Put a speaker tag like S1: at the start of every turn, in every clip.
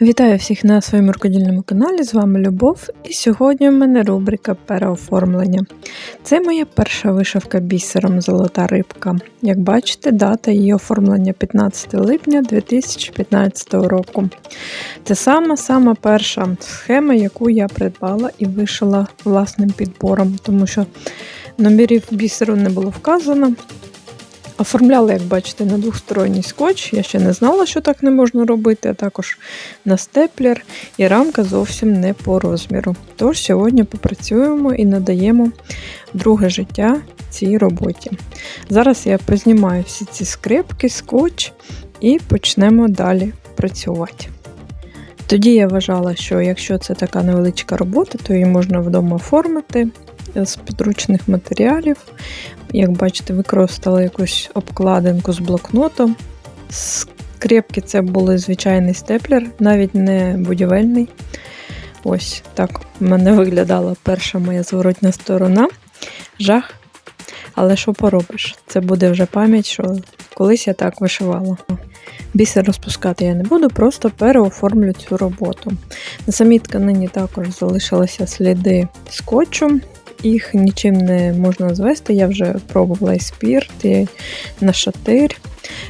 S1: Вітаю всіх на своєму рукодільному каналі. З вами Любов, і сьогодні в мене рубрика переоформлення. Це моя перша вишивка бісером Золота рибка. Як бачите, дата її оформлення 15 липня 2015 року. Це сама сама перша схема, яку я придбала і вишила власним підбором, тому що номерів бісеру не було вказано. Оформляла, як бачите, на двохсторонній скотч. Я ще не знала, що так не можна робити, а також на степлер, і рамка зовсім не по розміру. Тож сьогодні попрацюємо і надаємо друге життя цій роботі. Зараз я познімаю всі ці скрипки, скотч і почнемо далі працювати. Тоді я вважала, що якщо це така невеличка робота, то її можна вдома оформити з підручних матеріалів. Як бачите, використала якусь обкладинку з блокнотом. Скрепки це були звичайний степлер, навіть не будівельний. Ось так в мене виглядала перша моя зворотня сторона. Жах. Але що поробиш? Це буде вже пам'ять, що колись я так вишивала. Бісер розпускати я не буду, просто переоформлю цю роботу. На самій тканині також залишилися сліди скотчу, їх нічим не можна звести. Я вже пробувала і спірт, і на шатир.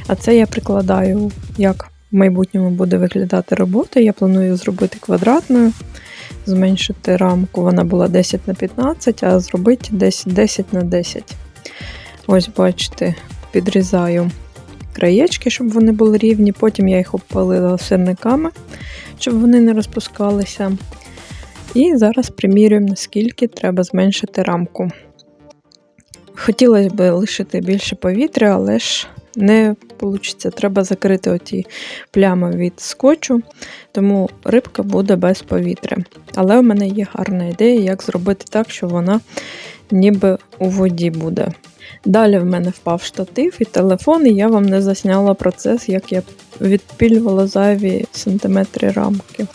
S1: А це я прикладаю, як в майбутньому буде виглядати робота. Я планую зробити квадратною, зменшити рамку. Вона була 10 на 15, а зробити десь 10 на 10. Ось, бачите, підрізаю краєчки, щоб вони були рівні. Потім я їх обпалила сирниками, щоб вони не розпускалися. І зараз примірюємо, наскільки треба зменшити рамку. Хотілося б лишити більше повітря, але ж не вийде. Треба закрити оті плями від скотчу, тому рибка буде без повітря. Але у мене є гарна ідея, як зробити так, щоб вона ніби у воді буде. Далі в мене впав штатив і телефон, і я вам не засняла процес, як я відпілювала зайві сантиметри рамки.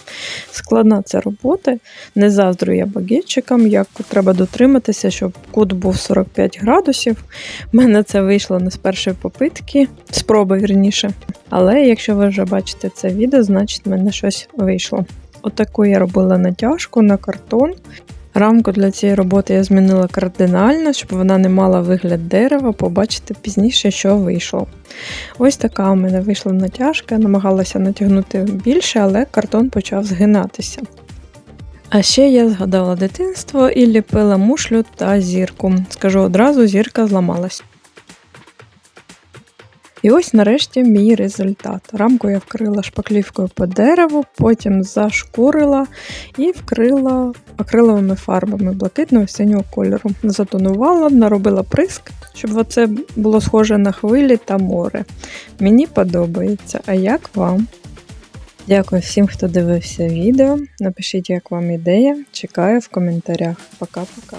S1: Складна ця робота. Не заздрю я багетчикам, як треба дотриматися, щоб кут був 45 градусів. У мене це вийшло не з першої попитки, спроби вірніше. Але якщо ви вже бачите це відео, значить в мене щось вийшло. Отаку я робила натяжку на картон. Рамку для цієї роботи я змінила кардинально, щоб вона не мала вигляд дерева, побачите пізніше, що вийшло. Ось така у мене вийшла натяжка, намагалася натягнути більше, але картон почав згинатися. А ще я згадала дитинство і ліпила мушлю та зірку. Скажу одразу, зірка зламалась. І ось нарешті мій результат. Рамку я вкрила шпаклівкою по дереву, потім зашкурила і вкрила акриловими фарбами блакитного синього кольору. Затонувала, наробила приск, щоб оце було схоже на хвилі та море. Мені подобається. А як вам? Дякую всім, хто дивився відео. Напишіть, як вам ідея. Чекаю в коментарях. Пока-пока.